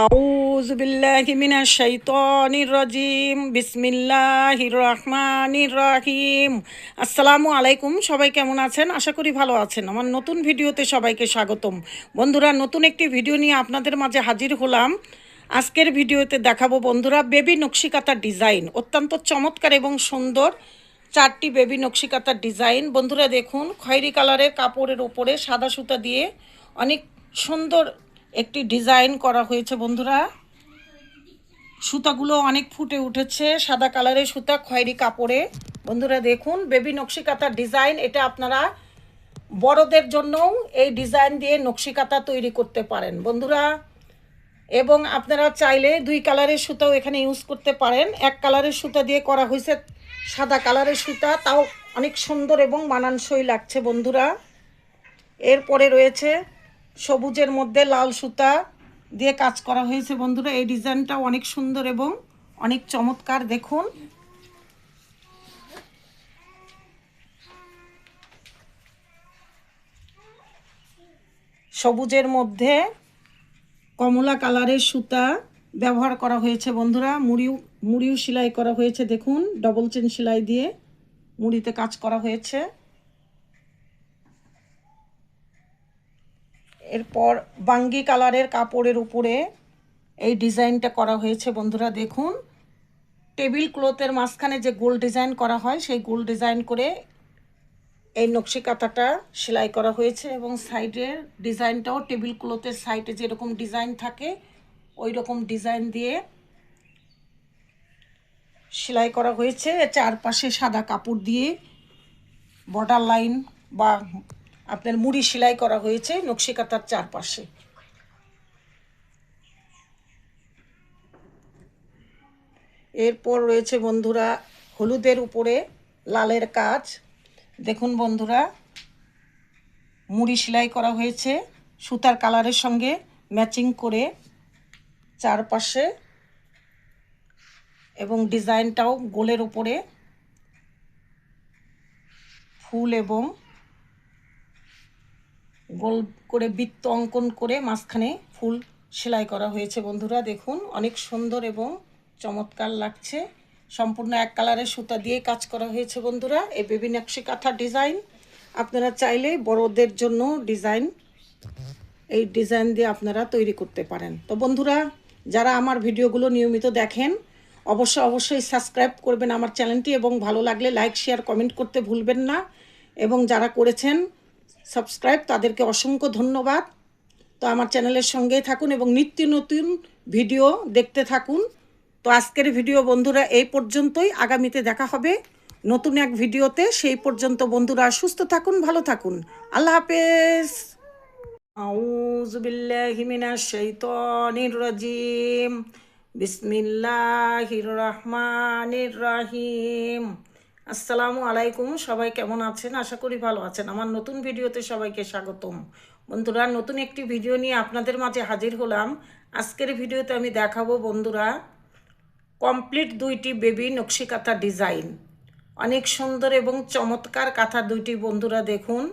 আউজ বিল্লাহি মিনা শাইতানির রাজিম। বিসমিল্লাহির রহমানির রহিম। আসসালামু আলাইকুম, সবাই কেমন আছেন? আশা করি ভালো আছেন। আমার নতুন ভিডিওতে সবাইকে স্বাগতম। বন্ধুরা, নতুন একটি ভিডিও নিয়ে আপনাদের মাঝে হাজির হলাম। আজকের ভিডিওতে দেখাবো বন্ধুরা, বেবি নকশিকাতার ডিজাইন। অত্যন্ত চমৎকার এবং সুন্দর চারটি বেবি নকশিকাতার ডিজাইন। বন্ধুরা, দেখুন, খয়েরি কালারের কাপড়ের ওপরে সাদা সুতা দিয়ে অনেক সুন্দর একটি ডিজাইন করা হয়েছে, বন্ধুরা। সুতাগুলো অনেক ফুটে উঠেছে, সাদা কালারের সুতা, খয়েরি কাপড়ে। বন্ধুরা, দেখুন, বেবি নকশিকাতার ডিজাইন, এটা আপনারা বড়দের জন্যও এই ডিজাইন দিয়ে নকশিকাতা তৈরি করতে পারেন, বন্ধুরা। এবং আপনারা চাইলে দুই কালারের সুতাও এখানে ইউজ করতে পারেন। এক কালারের সুতা দিয়ে করা হয়েছে সাদা কালারের সুতা, তাও অনেক সুন্দর এবং মানানসই লাগছে, বন্ধুরা। এরপরে রয়েছে সবুজের মধ্যে লাল সুতা দিয়ে কাজ করা হয়েছে বন্ধুরা। এই ডিজাইনটাও অনেক সুন্দর এবং অনেক চমৎকার, দেখুন। সবুজের মধ্যে কমলা কালারের সুতা ব্যবহার করা হয়েছে বন্ধুরা। মুড়িও মুড়িও সেলাই করা হয়েছে, দেখুন। ডবল চেন সেলাই দিয়ে মুড়িতে কাজ করা হয়েছে। এরপর বাঙ্গি কালারের কাপড়ের উপরে এই ডিজাইনটা করা হয়েছে, বন্ধুরা দেখুন। টেবিল ক্লথের মাঝখানে যে গোল ডিজাইন করা হয়, সেই গোল ডিজাইন করে এই নকশি কাঁথাটা সেলাই করা হয়েছে এবং সাইডের ডিজাইনটাও টেবিল ক্লথের সাইডে যেরকম ডিজাইন থাকে ওই রকম ডিজাইন দিয়ে সেলাই করা হয়েছে। চারপাশে সাদা কাপড় দিয়ে বর্ডার লাইন বা আপনার মুড়ি সেলাই করা হয়েছে নকশি কাঁথার চারপাশে। এরপর রয়েছে বন্ধুরা হলুদের উপরে লালের কাজ। দেখুন বন্ধুরা, মুড়ি সেলাই করা হয়েছে, সুতার কালারের সঙ্গে ম্যাচিং করে চারপাশে এবং ডিজাইনটাও গোলের উপরে। ফুল এবং গোল করে বৃত্ত অঙ্কন করে মাঝখানে ফুল সেলাই করা হয়েছে, বন্ধুরা। দেখুন, অনেক সুন্দর এবং চমৎকার লাগছে। সম্পূর্ণ এক কালারের সুতা দিয়ে কাজ করা হয়েছে, বন্ধুরা। এই বেবি নকশি কাঁথা ডিজাইন। আপনারা চাইলে বড়দের জন্য ডিজাইন, এই ডিজাইন দিয়ে আপনারা তৈরি করতে পারেন। তো, বন্ধুরা, যারা আমার ভিডিওগুলো নিয়মিত দেখেন, অবশ্যই অবশ্যই সাবস্ক্রাইব করবেন আমার চ্যানেলটি এবং ভালো লাগলে লাইক, শেয়ার, কমেন্ট করতে ভুলবেন না। এবং যারা করেছেন সাবস্ক্রাইব, তাদেরকে অসংখ্য ধন্যবাদ। তো আমার চ্যানেলের সঙ্গেই থাকুন এবং নিত্য নতুন ভিডিও দেখতে থাকুন। তো আজকের ভিডিও বন্ধুরা এই পর্যন্তই। আগামীতে দেখা হবে নতুন এক ভিডিওতে। সেই পর্যন্ত বন্ধুরা সুস্থ থাকুন, ভালো থাকুন। আল্লাহ হাফেজ। রাজিম। বিসমিল্লাহির রহমানির রহিম। আসসালামু আলাইকুম, সবাই কেমন আছেন? আশা করি ভালো আছেন। আমার নতুন ভিডিওতে সবাইকে স্বাগতম। বন্ধুরা, নতুন একটি ভিডিও নিয়ে আপনাদের মাঝে হাজির হলাম। আজকের ভিডিওতে আমি দেখাবো বন্ধুরা, কমপ্লিট দুইটি বেবি নকশি কাঁথা ডিজাইন। অনেক সুন্দর এবং চমৎকার কাঁথা দুইটি বন্ধুরা দেখুন।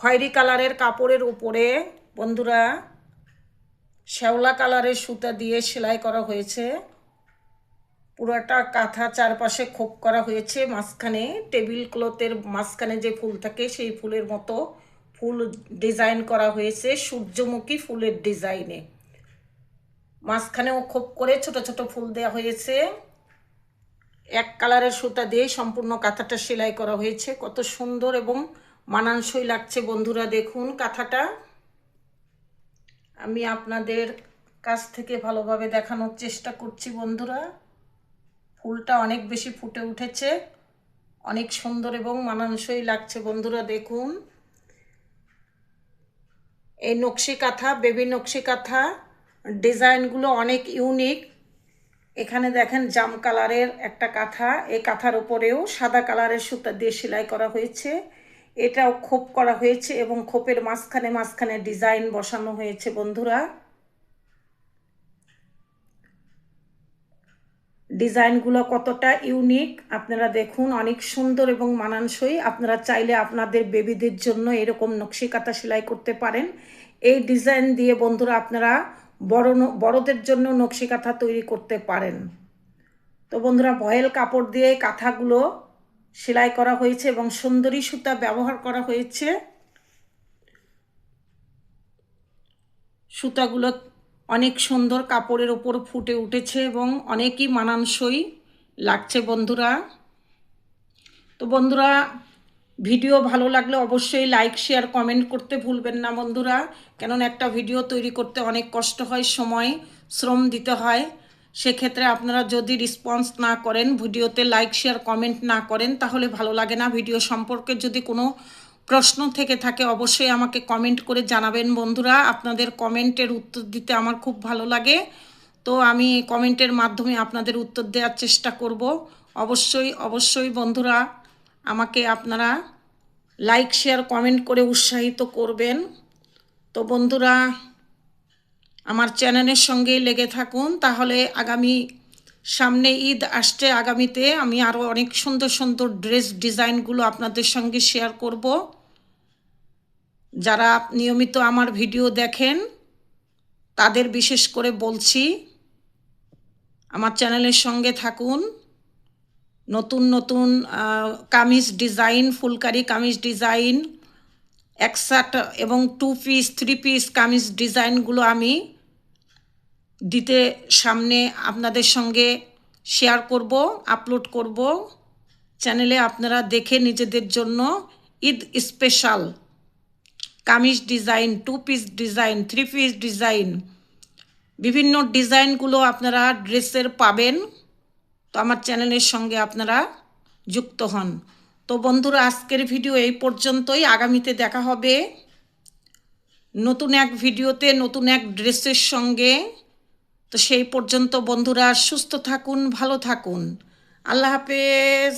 খয়েরি কালারের কাপড়ের উপরে বন্ধুরা, শ্যাওলা কালারের সুতা দিয়ে সেলাই করা হয়েছে। পুরোটা কাঁথা চারপাশে খোপ করা হয়েছে, মাঝখানে টেবিল ক্লথের মাঝখানে যে ফুল থাকে সেই ফুলের মতো ফুল ডিজাইন করা হয়েছে, সূর্যমুখী ফুলের ডিজাইনে। মাঝখানেও খোপ করে ছোট ছোট ফুল দেওয়া হয়েছে। এক কালারের সুতা দিয়ে সম্পূর্ণ কাঁথাটা সেলাই করা হয়েছে। কত সুন্দর এবং মানানসই লাগছে বন্ধুরা, দেখুন কাঁথাটা। আমি আপনাদের কাছ থেকে ভালোভাবে দেখানোর চেষ্টা করছি বন্ধুরা। ফুলটা অনেক বেশি ফুটে উঠেছে। অনেক সুন্দর এবং মানানসই লাগছে বন্ধুরা, দেখুন। এই নকশি কাঁথা বেবি নকশি কাঁথা ডিজাইনগুলো অনেক ইউনিক। এখানে দেখেন জাম কালারের একটা কাঁথা, এই কাঁথার উপরেও সাদা কালারের সুতা দিয়ে সেলাই করা হয়েছে। এটাও খোপ করা হয়েছে এবং খোপের মাঝখানে মাঝখানে ডিজাইন বসানো হয়েছে বন্ধুরা। ডিজাইনগুলো কতটা ইউনিক, আপনারা দেখুন, অনেক সুন্দর এবং মানানসই। আপনারা চাইলে আপনাদের বেবিদের জন্য এরকম নকশি কাঁথা সেলাই করতে পারেন। এই ডিজাইন দিয়ে বন্ধুরা আপনারা বড় বড়দের জন্য নকশি কাঁথা তৈরি করতে পারেন। তো বন্ধুরা, ভয়েল কাপড় দিয়ে কাঁথাগুলো সেলাই করা হয়েছে এবং সুন্দরী সুতা ব্যবহার করা হয়েছে। সুতাগুলো অনেক সুন্দর কাপড়ের ওপর ফুটে উঠেছে এবং অনেকই মানানসই লাগছে বন্ধুরা। তো বন্ধুরা, ভিডিও ভালো লাগলে অবশ্যই লাইক শেয়ার কমেন্ট করতে ভুলবেন না বন্ধুরা। কেননা একটা ভিডিও তৈরি করতে অনেক কষ্ট হয়, সময়, শ্রম দিতে হয়। সেক্ষেত্রে আপনারা যদি রেসপন্স না করেন, ভিডিওতে লাইক শেয়ার কমেন্ট না করেন, তাহলে ভালো লাগে না। ভিডিও সম্পর্কে যদি কোনো প্রশ্ন থেকে থাকে, অবশ্যই আমাকে কমেন্ট করে জানাবেন বন্ধুরা। আপনাদের কমেন্টের উত্তর দিতে আমার খুব ভালো লাগে। তো আমি কমেন্টের মাধ্যমে আপনাদের উত্তর দেওয়ার চেষ্টা করব। অবশ্যই অবশ্যই বন্ধুরা, আমাকে আপনারা লাইক শেয়ার কমেন্ট করে উৎসাহিত করবেন। তো বন্ধুরা, আমার চ্যানেলের সঙ্গেই লেগে থাকুন। তাহলে আগামী, সামনে ঈদ আসছে আগামীতে। আমি আরও অনেক সুন্দর সুন্দর ড্রেস ডিজাইনগুলো আপনাদের সঙ্গে শেয়ার করব। যারা নিয়মিত আমার ভিডিও দেখেন, তাদের বিশেষ করে বলছি, আমার চ্যানেলের সঙ্গে থাকুন। নতুন নতুন কামিজ ডিজাইন, ফুলকারি কামিজ ডিজাইন একসাট এবং two piece, three piece kameez ডিজাইনগুলো আমি দিতে সামনে আপনাদের সঙ্গে শেয়ার করব, আপলোড করব। চ্যানেলে আপনারা দেখে নিজেদের জন্য Eid special. Kameez design two piece design three piece design, বিভিন্ন ডিজাইনগুলো আপনারা ড্রেসের পাবেন। তো আমার চ্যানেলের সঙ্গে আপনারা যুক্ত হন। তো বন্ধুরা, আজকের ভিডিও এই পর্যন্তই। আগামীতে দেখা হবে নতুন এক ভিডিওতে, নতুন এক ড্রেসের সঙ্গে। তো সেই পর্যন্ত বন্ধুরা, সুস্থ থাকুন, ভালো থাকুন। আল্লাহ হাফেজ।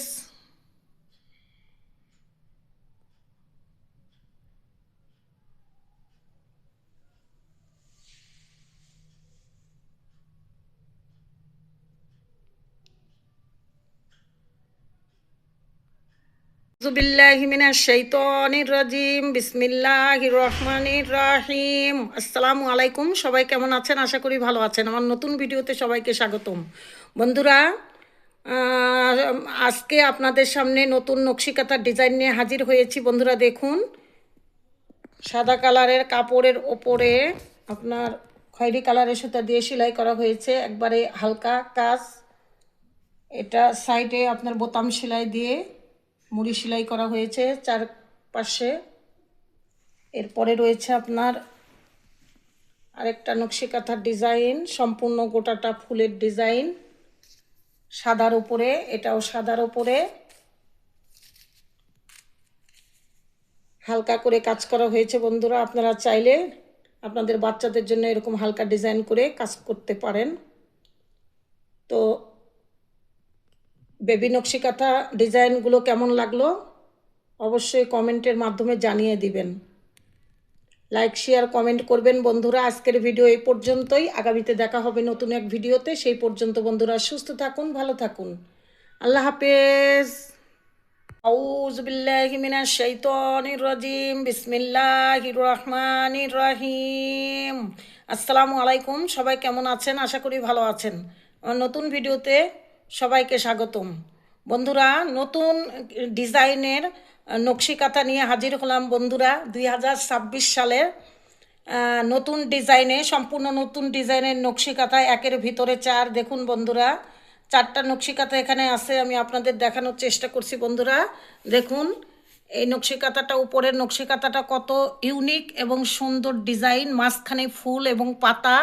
রাজিম, বিসমিল্লাহির রহমানির রাহিম। আসসালামু আলাইকুম, সবাই কেমন আছেন? আশা করি ভালো আছেন। আমার নতুন ভিডিওতে সবাইকে স্বাগতম। বন্ধুরা আজকে আপনাদের সামনে নতুন নকশিকাতার ডিজাইন নিয়ে হাজির হয়েছি। বন্ধুরা, দেখুন, সাদা কালারের কাপড়ের ওপরে আপনার খয়েরি কালারের সুতা দিয়ে সেলাই করা হয়েছে। একবারে হালকা কাজ। এটা সাইডে আপনার বোতাম সেলাই দিয়ে মুড়ি সেলাই করা হয়েছে চারপাশে। এরপরে রয়েছে আপনার আরেকটা নকশি কাঁথার ডিজাইন, সম্পূর্ণ গোটাটা ফুলের ডিজাইন। সাদার উপরে, এটাও সাদার উপরে। হালকা করে কাজ করা হয়েছে বন্ধুরা, আপনারা চাইলে আপনাদের বাচ্চাদের জন্য এরকম হালকা ডিজাইন করে কাজ করতে পারেন। তো বেবি নকশি কাঁথা ডিজাইনগুলো কেমন লাগল? অবশ্যই কমেন্টের মাধ্যমে জানিয়ে দিবেন। লাইক, শেয়ার, কমেন্ট করবেন বন্ধুরা। আজকের ভিডিও এই পর্যন্তই। আগামীতে দেখা হবে নতুন এক ভিডিওতে। সেই পর্যন্ত বন্ধুরা সুস্থ থাকুন, ভালো থাকুন। আল্লাহ হাফেজ। রহমানির রহিম। আসসালামু আলাইকুম। সবাই কেমন আছেন? আশা করি ভালো আছেন। আমার নতুন ভিডিওতে সবাইকে স্বাগতম। বন্ধুরা, নতুন ডিজাইনের নকশি কাঁথা নিয়ে হাজির হলাম বন্ধুরা দুই হাজার ছাব্বিশ সালের নতুন ডিজাইনে, সম্পূর্ণ নতুন ডিজাইনের নকশি কাঁথা একের ভিতরে চার। দেখুন বন্ধুরা, চারটা নকশি কাঁথা এখানে আছে, আমি আপনাদের দেখানোর চেষ্টা করছি বন্ধুরা। দেখুন, এই নকশি কাঁথাটা উপরের নকশি কাঁথাটা কত ইউনিক এবং সুন্দর ডিজাইন, মাঝখানে ফুল এবং পাতা।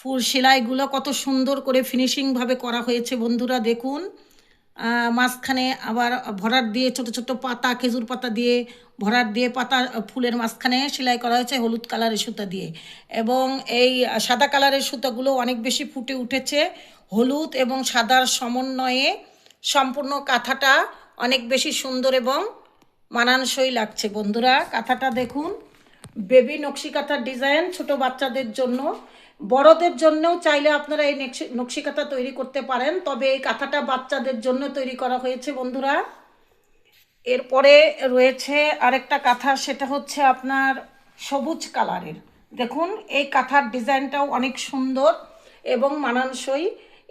ফুল সেলাইগুলো কত সুন্দর করে ফিনিশিংভাবে করা হয়েছে বন্ধুরা, দেখুন। মাঝখানে আবার ভরাট দিয়ে ছোট ছোট পাতা, খেজুর পাতা দিয়ে ভরাট দিয়ে পাতা ফুলের মাঝখানে সেলাই করা হয়েছে হলুদ কালারের সুতা দিয়ে। এবং এই সাদা কালারের সুতাগুলো অনেক বেশি ফুটে উঠেছে। হলুদ এবং সাদার সমন্বয়ে সম্পূর্ণ কাঁথাটা অনেক বেশি সুন্দর এবং মানানসই লাগছে বন্ধুরা। কাঁথাটা দেখুন, বেবি নকশি কাঁথার ডিজাইন ছোট বাচ্চাদের জন্য। বড়দের জন্যও চাইলে আপনারা এই নকশি কাঁথা তৈরি করতে পারেন, তবে এই কাঁথাটা বাচ্চাদের জন্য তৈরি করা হয়েছে বন্ধুরা। এরপরে রয়েছে আরেকটা কাঁথা, সেটা হচ্ছে আপনার সবুজ কালারের। দেখুন, এই কাঁথার ডিজাইনটাও অনেক সুন্দর এবং মানানসই।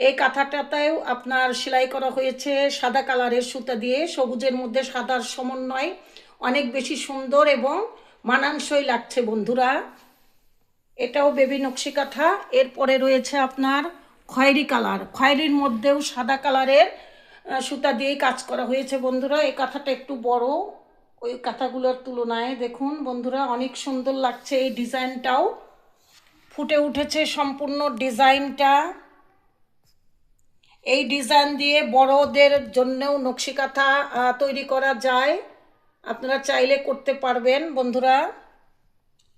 এই কাঁথাটাতেও আপনার সেলাই করা হয়েছে সাদা কালারের সুতা দিয়ে, সবুজের মধ্যে সাদার সমন্বয় অনেক বেশি সুন্দর এবং মানানসই লাগছে বন্ধুরা। এটাও বেবি নকশি কাঁথা। এরপরে রয়েছে আপনার খয়েরি কালার। খয়েরির মধ্যেও সাদা কালারের সুতা দিয়ে কাজ করা হয়েছে বন্ধুরা। এই কাঁথাটা একটু বড়। ওই কাঁথাগুলোর তুলনায় দেখুন বন্ধুরা, অনেক সুন্দর লাগছে এই ডিজাইনটাও। ফুটে উঠেছে সম্পূর্ণ ডিজাইনটা। এই ডিজাইন দিয়ে বড়দের জন্যও নকশি কাঁথা তৈরি করা যায়। আপনারা চাইলে করতে পারবেন বন্ধুরা।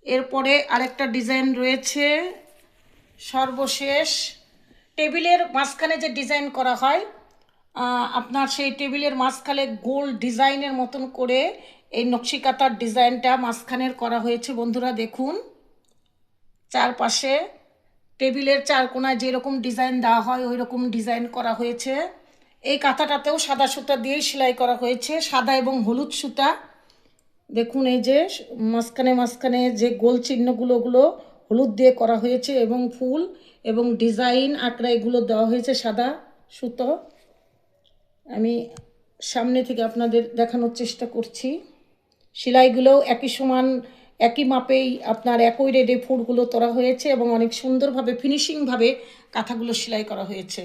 এরপরে আরেকটা ডিজাইন রয়েছে। সর্বশেষ টেবিলের মাঝখানে যে ডিজাইন করা হয় আপনার সেই টেবিলের মাঝখানে গোল ডিজাইনের মতন করে এই নকশিকাতার ডিজাইনটা মাঝখানের করা হয়েছে। বন্ধুরা দেখুন, চারপাশে টেবিলের চার কোনায় যেরকম ডিজাইন দেওয়া হয় ওই রকম ডিজাইন করা হয়েছে। এই কাঁথাটাতেও সাদা সুতা দিয়েই সেলাই করা হয়েছে, সাদা এবং হলুদ সুতা। দেখুন এই যে মাঝখানে মাঝখানে যে গোল চিহ্নগুলো, ওগুলো হলুদ দিয়ে করা হয়েছে এবং ফুল এবং ডিজাইন আঁকড়া এগুলো দেওয়া হয়েছে সাদা সুতো। আমি সামনে থেকে আপনাদের দেখানোর চেষ্টা করছি। সেলাইগুলোও একই সমান, একই মাপেই আপনার একই রেডে ফুলগুলো তোলা হয়েছে এবং অনেক সুন্দরভাবে, ফিনিশিংভাবে কাঁথাগুলো সেলাই করা হয়েছে।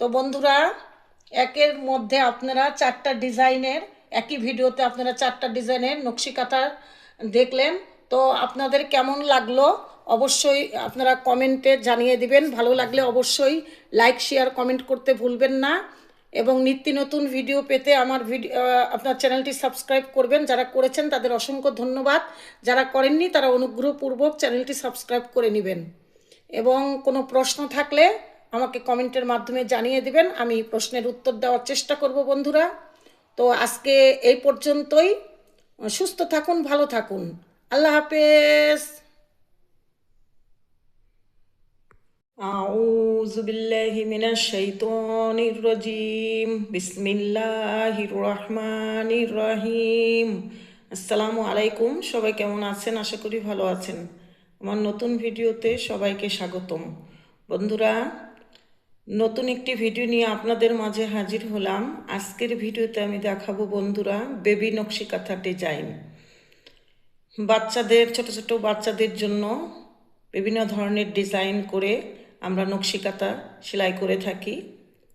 তো বন্ধুরা, একের মধ্যে আপনারা চারটা ডিজাইনের একই ভিডিওতে আপনারা চারটা ডিজাইনের নকশি কাঁথা দেখলেন। তো আপনাদের কেমন লাগল অবশ্যই আপনারা কমেন্টে জানিয়ে দিবেন। ভালো লাগলে অবশ্যই লাইক, শেয়ার, কমেন্ট করতে ভুলবেন না। এবং নিত্য নতুন ভিডিও পেতে আমার ভিডিও আপনার চ্যানেলটি সাবস্ক্রাইব করবেন। যারা করেছেন তাদের অসংখ্য ধন্যবাদ। যারা করেননি তারা অনুগ্রহপূর্বক চ্যানেলটি সাবস্ক্রাইব করে নেবেন। এবং কোনো প্রশ্ন থাকলে আমাকে কমেন্টের মাধ্যমে জানিয়ে দিবেন। আমি প্রশ্নের উত্তর দেওয়ার চেষ্টা করব বন্ধুরা। তো আজকে এই পর্যন্তই সুস্থ থাকুন ভালো থাকুন আল্লাহ হাফেজ أعوذ بالله من الشيطان الرجيم بسم الله الرحمن الرحيم আসসালামু আলাইকুম সবাই কেমন আছেন আশা করি ভালো আছেন আমার নতুন ভিডিওতে সবাইকে স্বাগতম বন্ধুরা নতুন একটি ভিডিও নিয়ে আপনাদের মাঝে হাজির হলাম। আজকের ভিডিওতে আমি দেখাবো বন্ধুরা বেবি নকশি কাঁথা ডিজাইন। বাচ্চাদের, ছোট ছোট বাচ্চাদের জন্য বিভিন্ন ধরনের ডিজাইন করে আমরা নকশিকাতা সেলাই করে থাকি।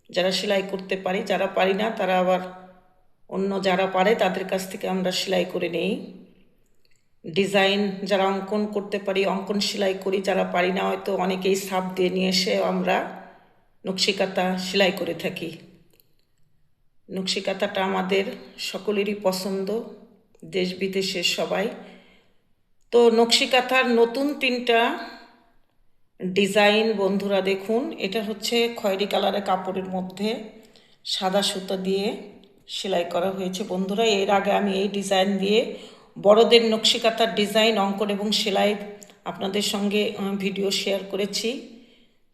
যারা সেলাই করতে পারি, যারা পারি না, তারা আবার অন্য যারা পারে, তাদের কাছ থেকে আমরা সেলাই করে নেই। ডিজাইন যারা অঙ্কন করতে পারি, অঙ্কন সেলাই করি, যারা পারি না, হয়তো অনেকেই সাপ দিয়ে নিয়ে এসে আমরা নকশিকাতা সেলাই করে থাকি। নকশিকাতাটা আমাদের সকলেরই পছন্দ, দেশ বিদেশের সবাই। তো নকশিকাথার নতুন তিনটা ডিজাইন বন্ধুরা দেখুন, এটা হচ্ছে খয়েরি কালারের কাপড়ের মধ্যে সাদা সুতা দিয়ে সেলাই করা হয়েছে। বন্ধুরা, এর আগে আমি এই ডিজাইন দিয়ে বড়দের নকশিকাতার ডিজাইন, অঙ্কন এবং সেলাই আপনাদের সঙ্গে ভিডিও শেয়ার করেছি।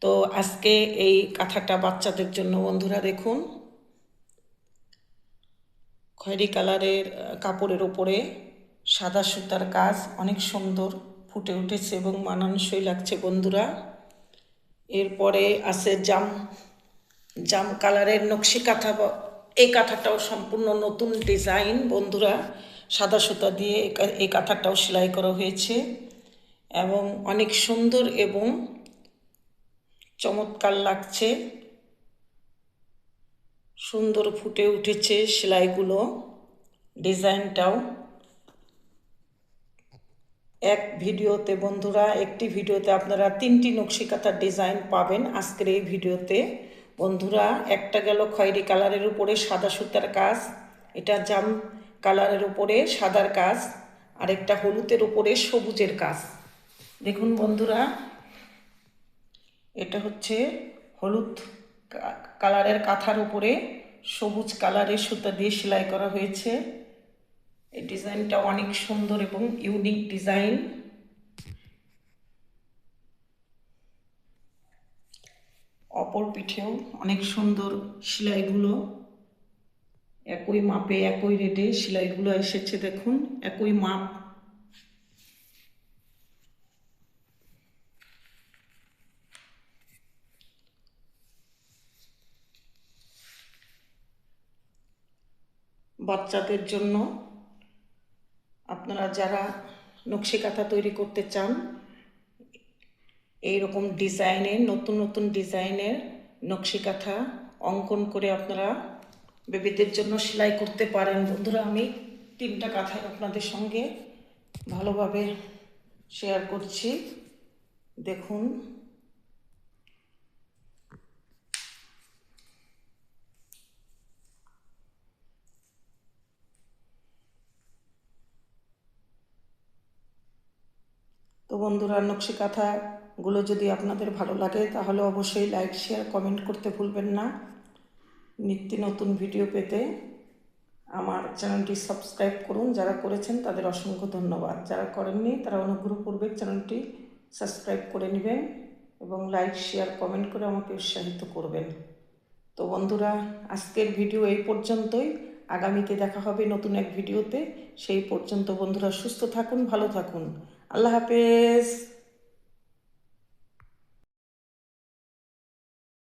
তো আজকে এই কাঁথাটা বাচ্চাদের জন্য, বন্ধুরা দেখুন। খয়েরি কালারের কাপড়ের ওপরে সাদা সুতার কাজ অনেক সুন্দর ফুটে উঠেছে এবং মানানসই লাগছে, বন্ধুরা। এরপরে আছে জাম জাম কালারের নকশি কাঁথা এই কাঁথাটাও সম্পূর্ণ নতুন ডিজাইন, বন্ধুরা। সাদা সুতা দিয়ে এই কাঁথাটাও সেলাই করা হয়েছে এবং অনেক সুন্দর এবং চমৎকার লাগছে। সুন্দর ফুটে উঠেছে সেলাইগুলো, ডিজাইনটাও। এক ভিডিওতে বন্ধুরা, একটি ভিডিওতে আপনারা তিনটি নকশিকাতার ডিজাইন পাবেন আজকের এই ভিডিওতে। বন্ধুরা, একটা গেল খয়েরি কালারের উপরে সাদা সুতার কাজ, এটা জাম কালারের উপরে সাদার কাজ, আরেকটা হলুদের উপরে সবুজের কাজ। দেখুন বন্ধুরা এটা হচ্ছে হলুদ কালারের কাঁথার উপরে সবুজ কালারের সুতা দিয়ে সেলাই করা হয়েছে। এই ডিজাইনটা অনেক সুন্দর এবং ইউনিক ডিজাইন। অপর পিঠেও অনেক সুন্দর সেলাইগুলো। একই মাপে, একই রেটে সেলাইগুলো এসেছে, দেখুন। একই মাপ। বাচ্চাদের জন্য আপনারা যারা নকশি কাঁথা তৈরি করতে চান এই রকম ডিজাইনের নতুন নতুন ডিজাইনের নকশি কাঁথা অঙ্কন করে আপনারা বেবিদের জন্য সেলাই করতে পারেন। বন্ধুরা, আমি তিনটা কাঁথাই আপনাদের সঙ্গে ভালোভাবে শেয়ার করছি। দেখুন। তো বন্ধুরা, নকশি কাঁথাগুলো যদি আপনাদের ভালো লাগে, তাহলে অবশ্যই লাইক শেয়ার কমেন্ট করতে ভুলবেন না। নিত্য নতুন ভিডিও পেতে আমার চ্যানেলটি সাবস্ক্রাইব করুন। যারা করেছেন, তাদের অসংখ্য ধন্যবাদ। যারা করেননি, তারা অনুগ্রহপূর্বক চ্যানেলটি সাবস্ক্রাইব করে নেবেন এবং লাইক শেয়ার কমেন্ট করে আমাকে উৎসাহিত করবেন। তো বন্ধুরা, আজকের ভিডিও এই পর্যন্তই। আগামীতে দেখা হবে নতুন এক ভিডিওতে সেই পর্যন্ত বন্ধুরা, সুস্থ থাকুন, ভালো থাকুন। আল্লাহ হাফেজ।